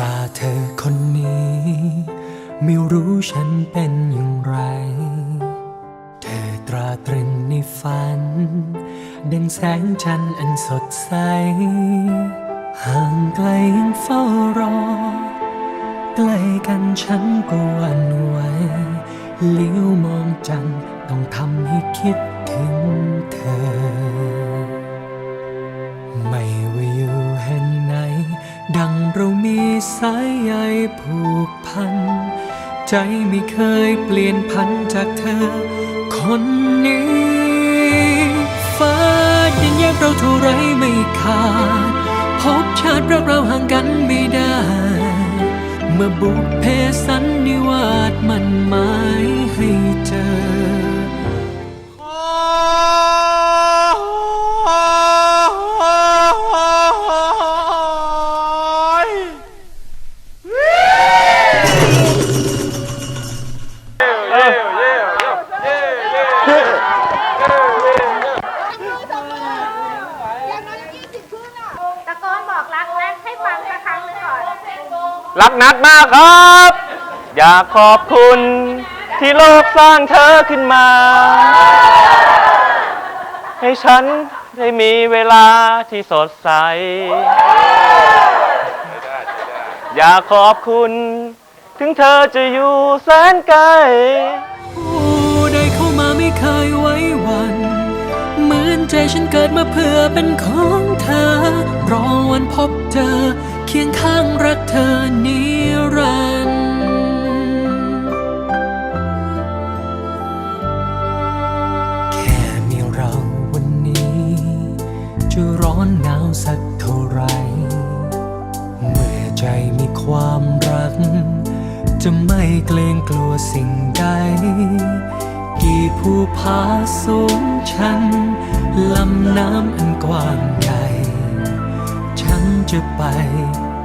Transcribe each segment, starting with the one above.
ตาเธอคนนี้ ไม่รู้ฉันเป็นอย่างไร เธอตราตรึงในฝัน ดังแสงจันทร์อันสดใส ห่างไกลยังเฝ้ารอ ใกล้กันฉันก็วันไหวเลี้ยวมองจันต้องทำให้คิดถึงเธอ ไม่ว่าอยู่แห่ง ดังเรามีสายใยผูกพัน ใจไม่เคยเปลี่ยนพันจากเธอ คนนี้ฟ้าดินแยกเราเท่าไรไม่ขาด พบชาติรักเราห่างกันไม่ได้ เมื่อบุพเพสันนิวาสมันมา รักนัดมากครับ อยากขอบคุณ ที่โลกสร้างเธอขึ้นมา ให้ฉันได้มีเวลาที่สดใส อยากขอบคุณ ถึงเธอจะอยู่แสนไกล ผู้ใดเข้ามาไม่เคยไว้วัน เหมือนใจฉันเกิดมาเพื่อเป็นของเธอ รอวันพบเจอ คียงข้างรักเธอนิรันดร์แค่มีเราวันนี้ จะร้อนหนาวสักเท่าไร เมื่อใจมีความรัก จะไม่เกรงกลัวสิ่งใด กี่ภูผาสูงชัน ลำน้ำอันกว้างใหญ่ ฉันจะไป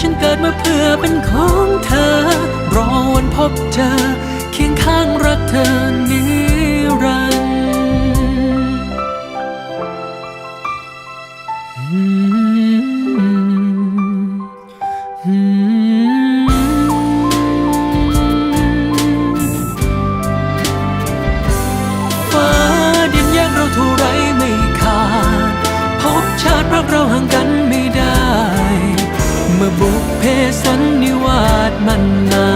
ฉันเกิดมาเพื่อเป็นของเธอ รอวันพบเจอเคียงข้างรักเธอนิรันดร์ บุกเพสันนิวาสมันหมา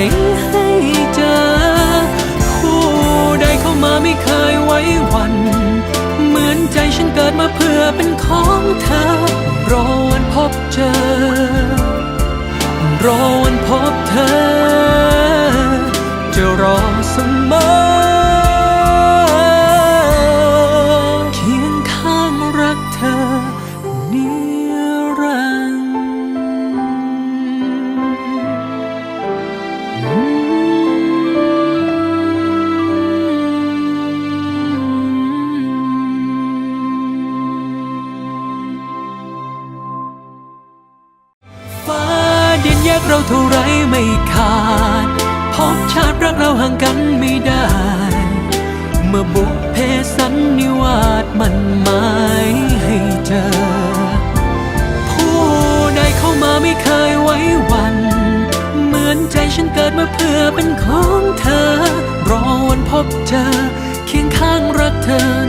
ยให้เจอ คู่ใดเข้ามาไม่เคยไว้วัน เหมือนใจฉันเกิดมาเพื่อเป็นของเธอ รอวันพบเจอ รอวันพบเธอ เราเท่าไรไม่ขาดพบชาติรักเราห่างกันไม่ได้ เมื่อบุพเพสันนิวาสมันหมายให้เจอ ผู้ใดเข้ามาไม่เคยไว้วัน เหมือนใจฉันเกิดมาเพื่อเป็นของเธอ รอวันพบเธอเคียงข้างรักเธอ